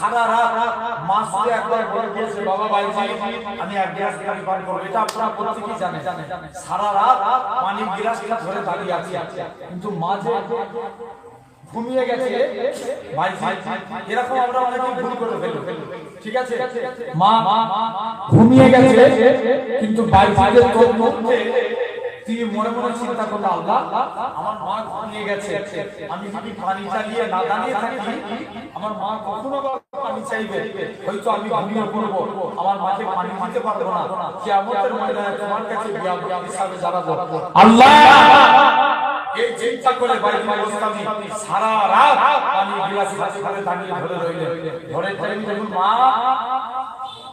সারা রাত মা শুধু একবার বলে বাবা আমি এক পানি এটা আপনারা সারা রাত ধরে দাঁড়িয়ে কিন্তু ঘুমিয়ে গেছে। ভাই এরকম আমরা অনেকেই ভুল করে ঠিক আছে? মা ঘুমিয়ে গেছে। কিন্তু তিনি মনে মনে চিন্তা করল আল্লাহ, আমার মা ঘুমিয়ে গেছে। আমি যদি পানি চালিয়ে না দাঁড়িয়ে থাকি, আমার মা কখনো পানি চাইবে। হয়তো আমি ঘুমিয়ে পড়ব। আমার মাকে পানি দিতে পারব না। কিয়ামতের ময়দানে তোমার কাছে হিসাবে দাঁড়াবো আল্লাহ এই চিন্তা করে বাড়ি অবস্থামি সারা রাত পানি গিলাস ধরে দাঁড়িয়ে ধরে রইলেন। ধরে ধরে মা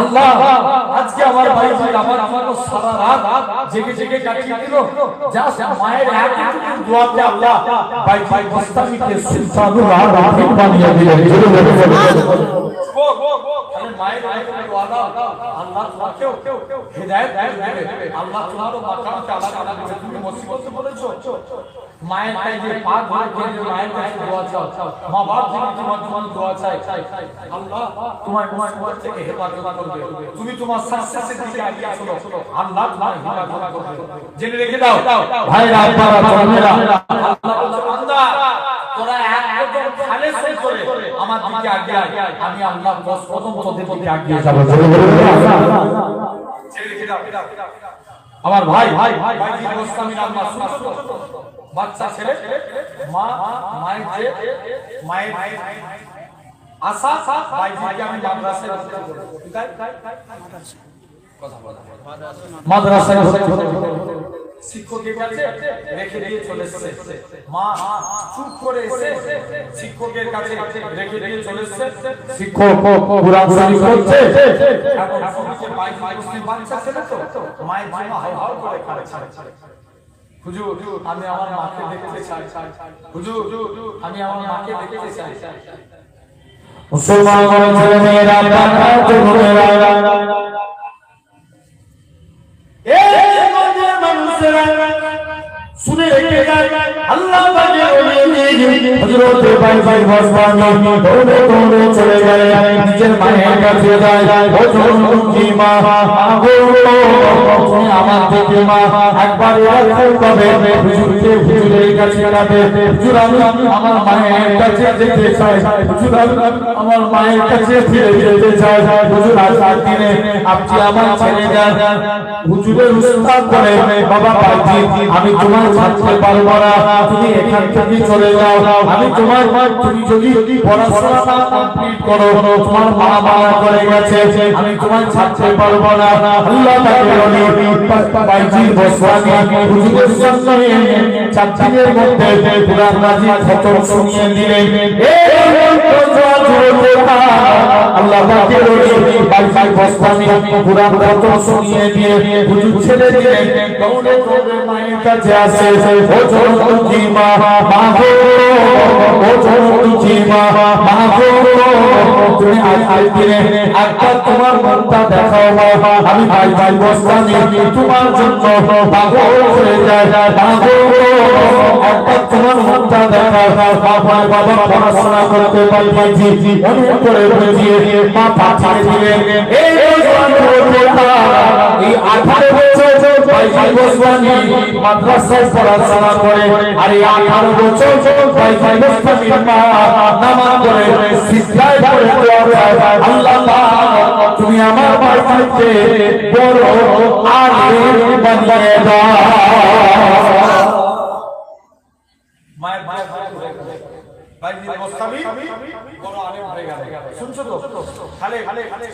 আল্লাহ, আজকে আমার ভাই ভাই আমার আমার তো সারা রাত জেগে জেগে কাটিয়ে দিল। জাস্ট মায়ের এক একটু দোয়াতে আল্লাহ ভাই ভাই মুস্তামিকে সুলতানুল আরাফিন বানিয়ে দিলেন। জোরে বলে বলে তাহলে মায়ের আরেকটা দোয়া দাও আল্লাহ তোমাকেও হেদায়েত দেবে। আল্লাহ তোমারও মাকামকে আলাদা আলাদা করে তুমি মুসিবতে পড়েছো মায়ের কাছে যে পাক ভরে কেঁদে মায়ের কাছে দোয়া চাও মা বাপ থেকে তোমার তোমার দোয়া চাই আল্লাহ তোমার তোমার থেকে হেফাজত করবে তুমি তোমার সাকসেসের দিকে এগিয়ে চলো আল্লাহ তোমার হেফাজত করবে জেনে রেখে দাও ভাইরা আপনারা বোনেরা আল্লাহ বান্দা তোরা একদম খালে সই করে আমার দিকে এগিয়ে আয় আমি আল্লাহ দশ কদম তোদের দিকে এগিয়ে যাব জেনে রেখে দাও আমার ভাই ভাই ভাই ভাই গোস্বামীর আম্মা শুনছো তো? বাচ্চা ছেলে, মা, মায়ের যে, মায়ের আশা ভাই ভাইকে আমি মাদ্রাসায় মাদ্রাসায় কাছে রেখে দিয়ে চলে এসেছে। মা, চুপ করে এসে শিক্ষকের কাছে রেখে দিয়ে চলে এসেছে। শিক্ষক বাচ্চা ছেলে তো করে হুজুর আমি আমার মাকে দেখতে চাই। হুজুর আমি আমার মাকে দেখতে চাই। মুসলমান ছেলে মেয়েরা বাবা তরুণেরা এই মনের মানুষেরা শুনে রেখে যায়, আল্লাহ পাকে হযরত ভাই ভাই বসবানি দৌড়ে দৌড়ে চলে যায়, নিজের মায়ের কাছে যায়, ও কি মা আগো তুমি আমার থেকে মা, একবার এরকম কবে হুজুরকে হুজুরের কাছে যাবে হুজুর, আমি আমার মায়ের কাছে যেতে চাই, হুজুর আমার মায়ের কাছে ফিরে যেতে চাই, হুজুর আজকের দিনে আপনি আমার ছেলে যান। হুজুরের উস্তাদ করে বাবা ভাইজি আমি তোমার ছাড়তে পারব না। তুমি এখান থেকে চলে যাও। আমি তোমার তুমি যদি পড়াশোনা কমপ্লিট করো, তোমার মা মানা করে গেছে, আমি তোমার ছাড়তে পারব না। আল্লাহ তাকে বলি বাইজি বসবানি হুজুরের সঙ্গে চার দিনের মধ্যে পুরা রাজি খতম শুনিয়ে দিলেন। আল্লাহ বলি ভাই ভাই বসবানি পুরা খতম শুনিয়ে দিয়ে হুজুর ছেড়ে দিলেন দৌড়ে দৌড়ে মায়ের কাছে আসে, ও চৌধুরী মা মা গো, ও চৌধুরী মা মা গো, তুমি আজকের দিনে একবার তোমার মনটা দেখাও আমি ভাই ভাই বসবানি তোমার জন্য পাগল হয়ে যায় তোমার আর তুমি আমার ভাইকে বড় দাও মায়ের মায়ের ভাই গোস্বামী বড় আলেম হয়ে গেল শুনছো তো খালে খালে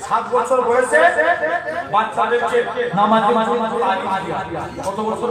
সাত বছর বয়সে বাচ্চাদেরকে নামাজে কত বছর